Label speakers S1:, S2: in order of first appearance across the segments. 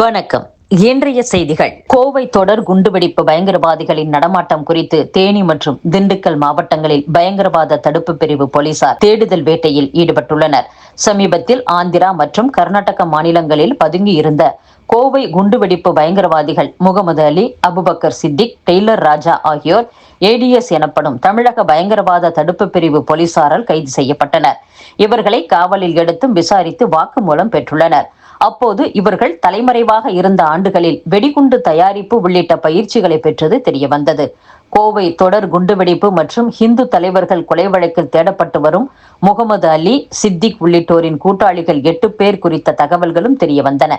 S1: வணக்கம் இன்றைய செய்திகள் கோவை தொடர் குண்டுவெடிப்பு பயங்கரவாதிகளின் நடமாட்டம் குறித்து தேனி மற்றும் திண்டுக்கல் மாவட்டங்களில் பயங்கரவாத தடுப்பு பிரிவு போலீசார் தேடுதல் வேட்டையில் ஈடுபட்டுள்ளனர் சமீபத்தில் ஆந்திரா மற்றும் கர்நாடக மாநிலங்களில் பதுங்கியிருந்த கோவை குண்டுவெடிப்பு பயங்கரவாதிகள் முகமது அலி அபுபக்கர் சித்திக் டெய்லர் ராஜா ஆகியோர் ஏடிஎஸ் எனப்படும் தமிழக பயங்கரவாத தடுப்பு பிரிவு போலீசாரால் கைது செய்யப்பட்டனர் இவர்களை காவலில் எடுத்தும் விசாரித்து வாக்குமூலம் பெற்றுள்ளனர் அப்போது இவர்கள் தலைமறைவாக இருந்த ஆண்டுகளில் வெடிகுண்டு தயாரிப்பு உள்ளிட்ட பயிற்சிகளை பெற்றது தெரியவந்தது கோவை தொடர் குண்டுவெடிப்பு மற்றும் ஹிந்து தலைவர்கள் கொலை வழக்கில் தேடப்பட்டு வரும் முகமது அலி சித்திக் உள்ளிட்டோரின் கூட்டாளிகள் எட்டு பேர் குறித்த தகவல்களும் தெரியவந்தன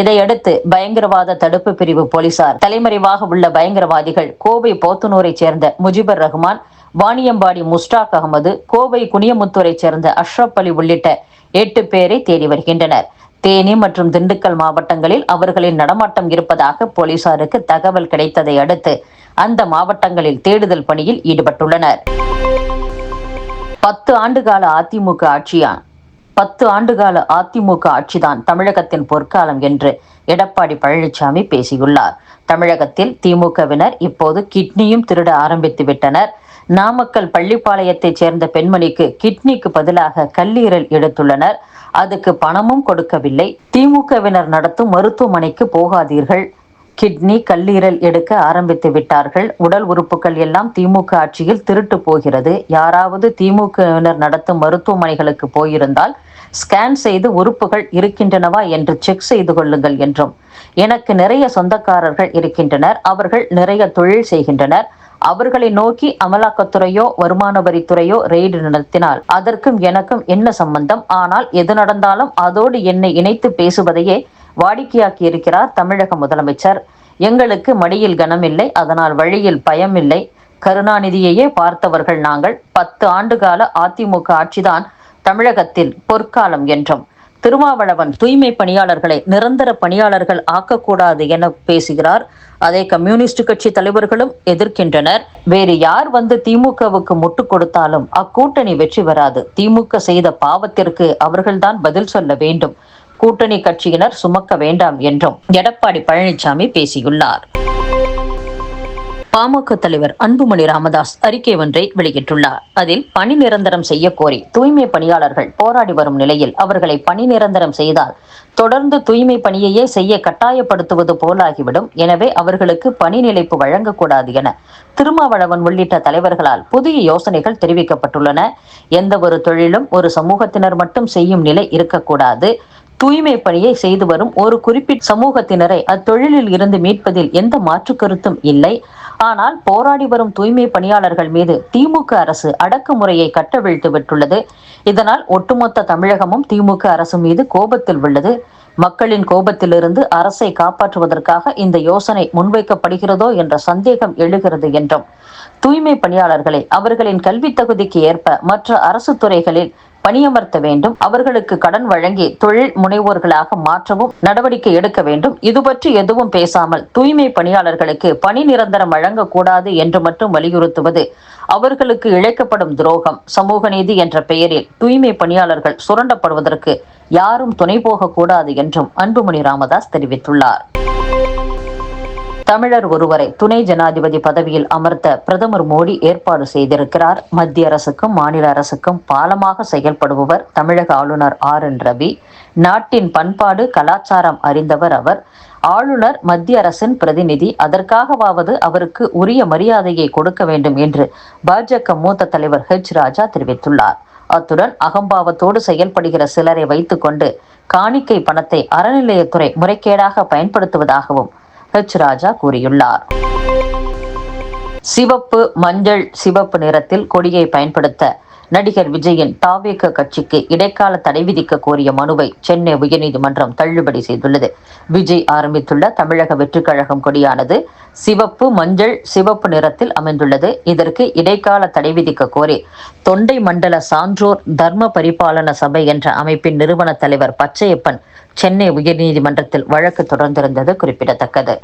S1: இதையடுத்து பயங்கரவாத தடுப்பு பிரிவு போலீசார் தலைமறைவாக உள்ள பயங்கரவாதிகள் கோவை போத்தனூரைச் சேர்ந்த முஜிபர் ரஹ்மான் வாணியம்பாடி முஸ்டாக் அகமது கோவை குனியமுத்தூரைச் சேர்ந்த அஷ்ரப் அலி உள்ளிட்ட எட்டு பேரை தேடி வருகின்றனர் தேனி மற்றும் திண்டுக்கல் மாவட்டங்களில் அவர்களின் நடமாட்டம் இருப்பதாக போலீசாருக்கு தகவல் கிடைத்ததை அடுத்து அந்த மாவட்டங்களில் தேடுதல் பணியில் ஈடுபட்டுள்ளனர் பத்து ஆண்டுகால அதிமுக ஆட்சியான் பத்து ஆண்டுகால அதிமுக ஆட்சிதான் தமிழகத்தின் பொற்காலம் என்று எடப்பாடி பழனிசாமி பேசியுள்ளார் தமிழகத்தில் திமுகவினர் இப்போது கிட்னியும் திருட ஆரம்பித்து விட்டனர் நாமக்கல் பள்ளிப்பாளையத்தைச் சேர்ந்த பெண்மணிக்கு கிட்னிக்கு பதிலாக கல்லீரல் எடுத்துள்ளனர் அதுக்கு பணமும் கொடுக்கவில்லை திமுகவினர் நடத்தும் மருத்துவமனைக்கு போகாதீர்கள் கிட்னி கல்லீரல் எடுக்க ஆரம்பித்து விட்டார்கள் உடல் உறுப்புகள் எல்லாம் திமுக ஆட்சியில் திருட்டு போகிறது யாராவது திமுகவினர் நடத்தும் மருத்துவமனைகளுக்கு போயிருந்தால் ஸ்கேன் செய்து உறுப்புகள் இருக்கின்றனவா என்று செக் செய்து கொள்ளுங்கள் என்றும் எனக்கு நிறைய சொந்தக்காரர்கள் இருக்கின்றனர் அவர்கள் நிறைய தொழில் செய்கின்றனர் அவர்களை நோக்கி அமலாக்கத்துறையோ வருமான வரித்துறையோ ரெய்டு நடத்தினால் அதற்கும் எனக்கும் என்ன சம்பந்தம் ஆனால் எது நடந்தாலும் அதோடு என்னை இணைத்து பேசுவதையே வாடிக்கையாக்கி இருக்கிறார் தமிழக முதலமைச்சர் எங்களுக்கு மடியில் கனமில்லை அதனால் வழியில் பயம் இல்லை கருணாநிதியையே பார்த்தவர்கள் நாங்கள் பத்து ஆண்டு கால அதிமுக ஆட்சிதான் தமிழகத்தில் பொற்காலம் என்றும் திருமாவளவன் தூய்மை பணியாளர்களை நிரந்தர பணியாளர்கள் ஆக்கக்கூடாது என பேசுகிறார் அதே கம்யூனிஸ்ட் கட்சி தலைவர்களும் எதிர்க்கின்றனர் வேறு யார் வந்து திமுகவுக்கு முட்டு கொடுத்தாலும் அக்கூட்டணி வெற்றி வராது திமுக செய்த பாவத்திற்கு அவர்கள்தான் பதில் சொல்ல வேண்டும் கூட்டணி கட்சியினர் சுமக்க வேண்டாம் என்றும் எடப்பாடி பழனிசாமி பேசியுள்ளார் பாமக தலைவர் அன்புமணி ராமதாஸ் அறிக்கை ஒன்றை வெளியிட்டுள்ளார் அதில் பணி நிரந்தரம் செய்ய கோரி தூய்மை பணியாளர்கள் போராடி வரும் நிலையில் அவர்களை பணி நிரந்தரம் செய்தால் தொடர்ந்து தூய்மை பணியையே செய்ய கட்டாயப்படுத்துவது போலாகிவிடும் எனவே அவர்களுக்கு பணி நிலைப்பு வழங்கக்கூடாது என திருமாவளவன் உள்ளிட்ட தலைவர்களால் புதிய யோசனைகள் தெரிவிக்கப்பட்டுள்ளன எந்த ஒரு தொழிலும் ஒரு சமூகத்தினர் மட்டும் செய்யும் நிலை இருக்கக்கூடாது தூய்மை பணியை செய்து வரும் ஒரு குறிப்பிட்ட சமூகத்தினரை அத்தொழிலில் இருந்து மீட்பதில் எந்த மாற்று கருத்தும் இல்லை ஆனால் போராடி வரும் தூய்மை பணியாளர்கள் மீது திமுக அரசு அடக்குமுறையை கட்டவிழ்த்து விட்டுள்ளது இதனால் ஒட்டுமொத்த தமிழகமும் திமுக அரசு மீது கோபத்தில் உள்ளது மக்களின் கோபத்திலிருந்து அரசை காப்பாற்றுவதற்காக இந்த யோசனை முன்வைக்கப்படுகிறதோ என்ற சந்தேகம் எழுகிறது என்றும் தூய்மை பணியாளர்களை அவர்களின் கல்வி தகுதிக்கு ஏற்ப மற்ற அரசு துறைகளில் பணியமர்த்த வேண்டும் அவர்களுக்கு கடன் வழங்கி தொழில் முனைவோர்களாக மாற்றவும் நடவடிக்கை எடுக்க வேண்டும் இது பற்றி எதுவும் பேசாமல் தூய்மை பணியாளர்களுக்கு பணி நிரந்தரம் வழங்கக்கூடாது என்று மட்டும் வலியுறுத்துவது அவர்களுக்கு இழைக்கப்படும் துரோகம் சமூக நீதி என்ற பெயரில் தூய்மை பணியாளர்கள் சுரண்டப்படுவதற்கு யாரும் துணை போகக்கூடாது என்றும் அன்புமணி ராமதாஸ் தெரிவித்துள்ளார் தமிழர் ஒருவரை துணை ஜனாதிபதி பதவியில் அமர்த்த பிரதமர் மோடி ஏற்பாடு செய்திருக்கிறார் மத்திய அரசுக்கும் மாநில அரசுக்கும் பாலமாக செயல்படுபவர் தமிழக ஆளுநர் ஆர் என் ரவி நாட்டின் பண்பாடு கலாச்சாரம் அறிந்தவர் அவர் ஆளுநர் மத்திய அரசின் பிரதிநிதி அதற்காகவாவது அவருக்கு உரிய மரியாதையை கொடுக்க வேண்டும் என்று பாஜக மூத்த தலைவர் ஹெச் ராஜா தெரிவித்துள்ளார் அத்துடன் அகம்பாவத்தோடு செயல்படுகிற சிலரை வைத்துக்கொண்டு காணிக்கை பணத்தை அறநிலையத்துறை முறைகேடாக பயன்படுத்துவதாகவும் ஹெச் ராஜா கூறியுள்ளார் சிவப்பு மஞ்சள் சிவப்பு நிறத்தில் கொடியை பயன்படுத்த நடிகர் விஜயின் தாவேக கட்சிக்கு இடைக்கால தடை விதிக்க கோரிய மனுவை சென்னை உயர்நீதிமன்றம் தள்ளுபடி செய்துள்ளது விஜய் ஆரம்பித்துள்ள தமிழக வெற்றிக்கழகம் கொடியானது சிவப்பு மஞ்சள் சிவப்பு நிறத்தில் அமைந்துள்ளது இதற்கு இடைக்கால தடை விதிக்க கோரி தொண்டை மண்டல சான்றோர் தர்ம பரிபாலன சபை என்ற அமைப்பின் நிறுவன தலைவர் பச்சையப்பன் சென்னை உயர்நீதிமன்றத்தில் வழக்கு தொடர்ந்திருந்தது குறிப்பிடத்தக்கது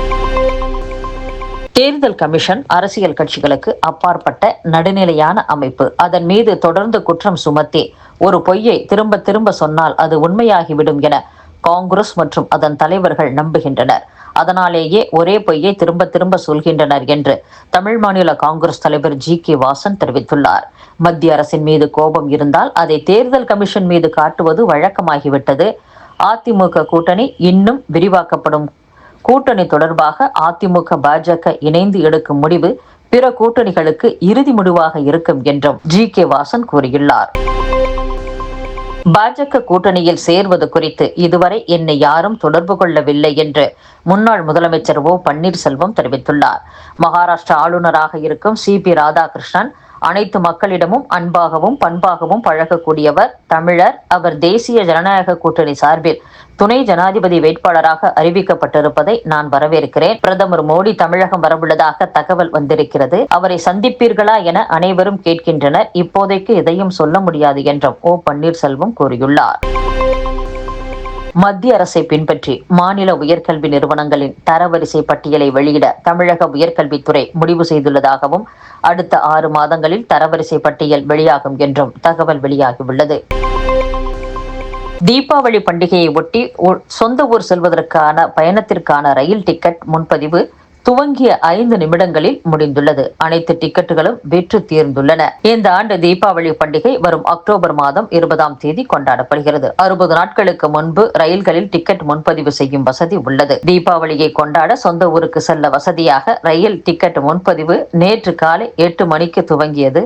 S1: தேர்தல் கமிஷன் அரசியல் கட்சிகளுக்கு அப்பாற்பட்ட நடுநிலையான அமைப்பு அதன் மீது தொடர்ந்து குற்றம் சுமத்தி ஒரு பொய்யை திரும்ப திரும்ப சொன்னால் அது உண்மையாகிவிடும் என காங்கிரஸ் மற்றும் அதன் தலைவர்கள் நம்புகின்றனர் அதனாலேயே ஒரே பொய்யை திரும்ப திரும்ப சொல்கின்றனர் என்று தமிழ் மாநில காங்கிரஸ் தலைவர் ஜி கே வாசன் தெரிவித்துள்ளார் மத்திய அரசின் மீது கோபம் இருந்தால் அதை தேர்தல் கமிஷன் மீது காட்டுவது வழக்கமாகிவிட்டது அதிமுக கூட்டணி இன்னும் விரிவாக்கப்படும் கூட்டணி தொடர்பாக அதிமுக பாஜக இணைந்து எடுக்கும் முடிவு பிற கூட்டணிகளுக்கு இறுதி முடிவாக இருக்கும் என்றும் ஜி கே வாசன் கூறியுள்ளார் பாஜக கூட்டணியில் சேர்வது குறித்து இதுவரை என்னை யாரும் தொடர்பு கொள்ளவில்லை என்று முன்னாள் முதலமைச்சர் ஓ பன்னீர்செல்வம் தெரிவித்துள்ளார் மகாராஷ்டிரா ஆளுநராக இருக்கும் சி பி ராதாகிருஷ்ணன் அனைத்து மக்களிடமும் அன்பாகவும் பண்பாகவும் பழகக்கூடியவர் தமிழர் அவர் தேசிய ஜனநாயக கூட்டணி சார்பில் துணை ஜனாதிபதி வேட்பாளராக அறிவிக்கப்பட்டிருப்பதை நான் வரவேற்கிறேன் பிரதமர் மோடி தமிழகம் வரவுள்ளதாக தகவல் வந்திருக்கிறது அவரை சந்திப்பீர்களா என அனைவரும் கேட்கின்றனர் இப்போதைக்கு எதையும் சொல்ல முடியாது என்றும் ஓ பன்னீர்செல்வம் கூறியுள்ளார் மத்திய அரசை பின்பற்றி மாநில உயர்கல்வி நிறுவனங்களின் தரவரிசை பட்டியலை வெளியிட தமிழக உயர்கல்வித்துறை முடிவு செய்துள்ளதாகவும் அடுத்த ஆறு மாதங்களில் தரவரிசை பட்டியல் வெளியாகும் என்றும் தகவல் வெளியாகியுள்ளது தீபாவளி பண்டிகையை ஒட்டி சொந்த ஊர் செல்வதற்கான பயணத்திற்கான ரயில் டிக்கெட் முன்பதிவு துவங்கிய ஐந்து நிமிடங்களில் முடிந்துள்ளது அனைத்து டிக்கெட்டுகளும் விற்று தீர்ந்துள்ளன இந்த ஆண்டு தீபாவளி பண்டிகை வரும் அக்டோபர் மாதம் இருபதாம் தேதி கொண்டாடப்படுகிறது அறுபது நாட்களுக்கு முன்பு ரயில்களில் டிக்கெட் முன்பதிவு செய்யும் வசதி உள்ளது தீபாவளியை கொண்டாட சொந்த ஊருக்கு செல்ல வசதியாக ரயில் டிக்கெட் முன்பதிவு நேற்று காலை எட்டு மணிக்கு துவங்கியது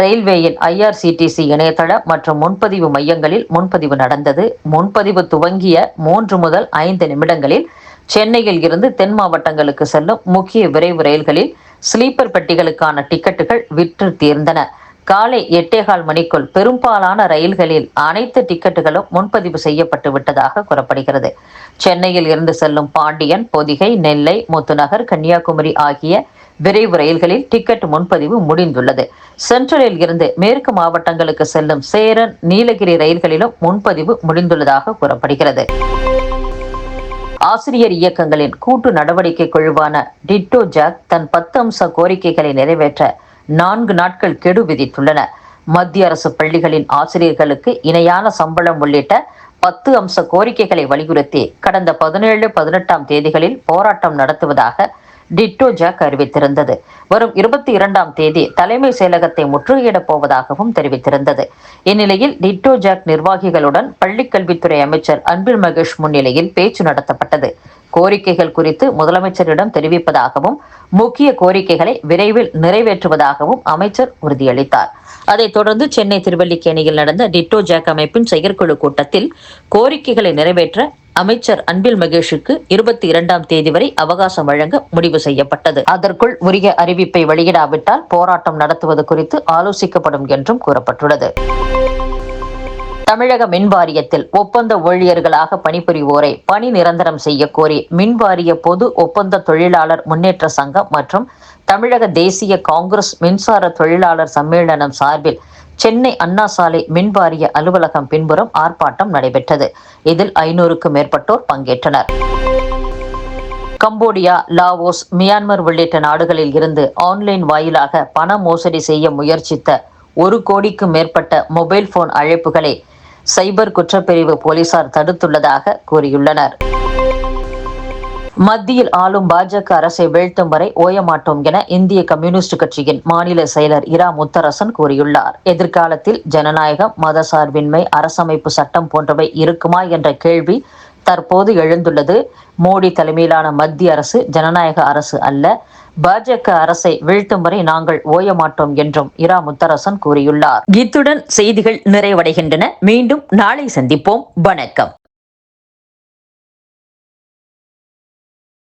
S1: ரயில்வேயின் ஐஆர்சிடிசி இணையதளம் மற்றும் முன்பதிவு மையங்களில் முன்பதிவு நடந்தது முன்பதிவு துவங்கிய மூன்று முதல் ஐந்து நிமிடங்களில் சென்னையில் இருந்து தென் மாவட்டங்களுக்கு செல்லும் முக்கிய விரைவு ரயில்களில் ஸ்லீப்பர் பெட்டிகளுக்கான டிக்கெட்டுகள் விற்று தீர்ந்தன காலை எட்டேகால் மணிக்குள் பெரும்பாலான ரயில்களில் அனைத்து டிக்கெட்டுகளும் முன்பதிவு செய்யப்பட்டு விட்டதாக கூறப்படுகிறது சென்னையில் இருந்து செல்லும் பாண்டியன் பொதிகை நெல்லை முத்துநகர் கன்னியாகுமரி ஆகிய விரைவு ரயில்களில் டிக்கெட் முன்பதிவு முடிந்துள்ளது சென்ட்ரலில் இருந்து மேற்கு மாவட்டங்களுக்கு செல்லும் சேரன் நீலகிரி ரயில்களிலும் முன்பதிவு முடிந்துள்ளதாக கூறப்படுகிறது ஆசிரியர் இயக்கங்களின் கூட்டு நடவடிக்கை குழுவான டிட்டோ ஜாக் தன் பத்து அம்ச கோரிக்கைகளை நிறைவேற்ற நான்கு நாட்கள் கெடு விதித்துள்ளன மத்திய அரசு பள்ளிகளின் ஆசிரியர்களுக்கு இணையான சம்பளம் உள்ளிட்ட பத்து அம்ச கோரிக்கைகளை வலியுறுத்தி கடந்த பதினேழு பதினெட்டாம் தேதிகளில் போராட்டம் நடத்துவதாக ஜாக் அறிவித்திருந்தது வரும் இருபத்தி இரண்டாம் தேதி தலைமை செயலகத்தை முற்றுகையிடப் போவதாகவும் தெரிவித்திருந்தது இந்நிலையில் டிட்டோஜாக் நிர்வாகிகளுடன் பள்ளிக்கல்வித்துறை அமைச்சர் அன்பில் மகேஷ் முன்னிலையில் பேச்சு நடத்தப்பட்டது கோரிக்கைகள் குறித்து முதலமைச்சரிடம் தெரிவிப்பதாகவும் முக்கிய கோரிக்கைகளை விரைவில் நிறைவேற்றுவதாகவும் அமைச்சர் உறுதியளித்தார் அதைத் தொடர்ந்து சென்னை திருவல்லிக்கேணியில் நடந்த டிட்டோ ஜாக் அமைப்பின் செயற்குழு கூட்டத்தில் கோரிக்கைகளை நிறைவேற்ற அமைச்சர் அன்பில் மகேஷுக்கு இருபத்தி இரண்டாம் தேதி வரை அவகாசம் வழங்க முடிவு செய்யப்பட்டது அதற்குள் உரிய அறிவிப்பை வெளியிடாவிட்டால் போராட்டம் நடத்துவது குறித்து ஆலோசிக்கப்படும் என்றும் கூறப்பட்டுள்ளது தமிழக மின்வாரியத்தில் ஒப்பந்த ஊழியர்களாக பணிபுரிவோரை பணி நிரந்தரம் செய்ய கோரி மின்வாரிய பொது ஒப்பந்த தொழிலாளர் முன்னேற்ற சங்கம் மற்றும் தமிழக தேசிய காங்கிரஸ் மின்சார தொழிலாளர் சம்மேளனம் சார்பில் சென்னை அண்ணா சாலை மின்வாரிய அலுவலகம் பின்புறம் ஆர்ப்பாட்டம் நடைபெற்றது இதில் ஐநூறுக்கும் மேற்பட்டோர் பங்கேற்றனர் கம்போடியா லாவோஸ் மியான்மர் உள்ளிட்ட நாடுகளில் இருந்து ஆன்லைன் வாயிலாக பண மோசடி செய்ய முயற்சித்த ஒரு கோடிக்கும் மேற்பட்ட மொபைல் போன் அழைப்புகளை சைபர் குற்றப்பிரிவு போலீசார் தடுத்துள்ளதாக கூறியுள்ளனர் மத்தியில் ஆளும் பாஜக அரசை வீழ்த்தும் வரை ஓயமாட்டோம் என இந்திய கம்யூனிஸ்ட் கட்சியின் மாநில செயலர் இரா முத்தரசன் கூறியுள்ளார் எதிர்காலத்தில் ஜனநாயகம் மதசார்பின்மை அரசமைப்பு சட்டம் போன்றவை இருக்குமா என்ற கேள்வி தற்போது எழுந்துள்ளது மோடி தலைமையிலான மத்திய அரசு ஜனநாயக அரசு அல்ல பாஜக அரசை வீழ்த்தும் வரை நாங்கள் ஓயமாட்டோம் என்றும் இரா முத்தரசன் கூறியுள்ளார் இத்துடன் செய்திகள் நிறைவடைகின்றன மீண்டும் நாளை சந்திப்போம் வணக்கம்